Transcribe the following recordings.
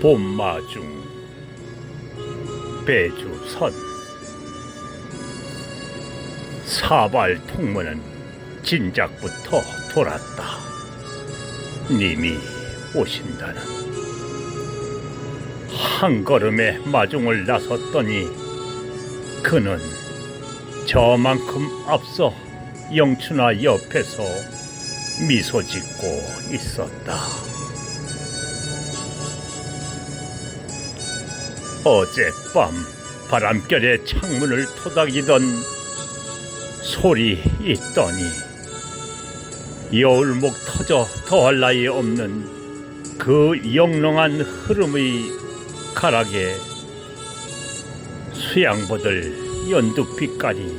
봄마중 배주선 사발 통문은 진작부터 돌았다. 님이 오신다는 한 걸음에 마중을 나섰더니 그는 저만큼 앞서 영춘아 옆에서 미소 짓고 있었다. 어젯밤 바람결에 창문을 토닥이던 소리 있더니 여울목 터져 더할 나위 없는 그 영롱한 흐름의 가락에 수양보들 연두빛깔이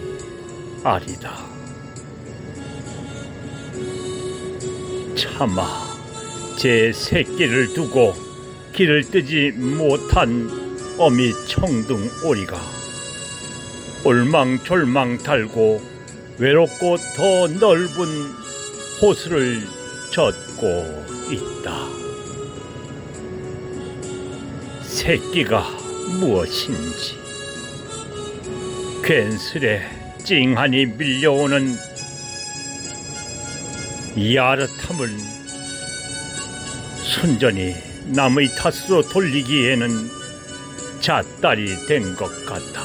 아리다. 차마 제 새끼를 두고 길을 뜨지 못한 어미 청둥 오리가 올망졸망 달고 외롭고 더 넓은 호수를 젓고 있다. 새끼가 무엇인지 괜스레 찡하니 밀려오는 야릇함을 순전히 남의 탓으로 돌리기에는 잣딸이 된 것 같아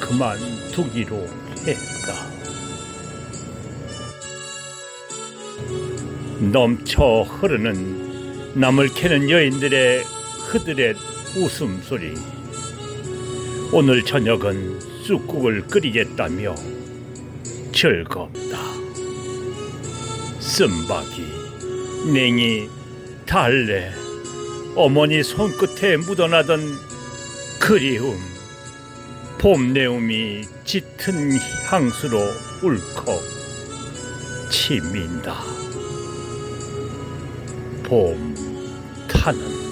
그만두기로 했다. 넘쳐 흐르는 남을 캐는 여인들의 흐드렛 웃음소리. 오늘 저녁은 쑥국을 끓이겠다며 즐겁다. 쓴바기, 냉이, 달래, 어머니 손끝에 묻어나던 그리움, 봄내음이 짙은 향수로 울컥 치민다. 봄 타는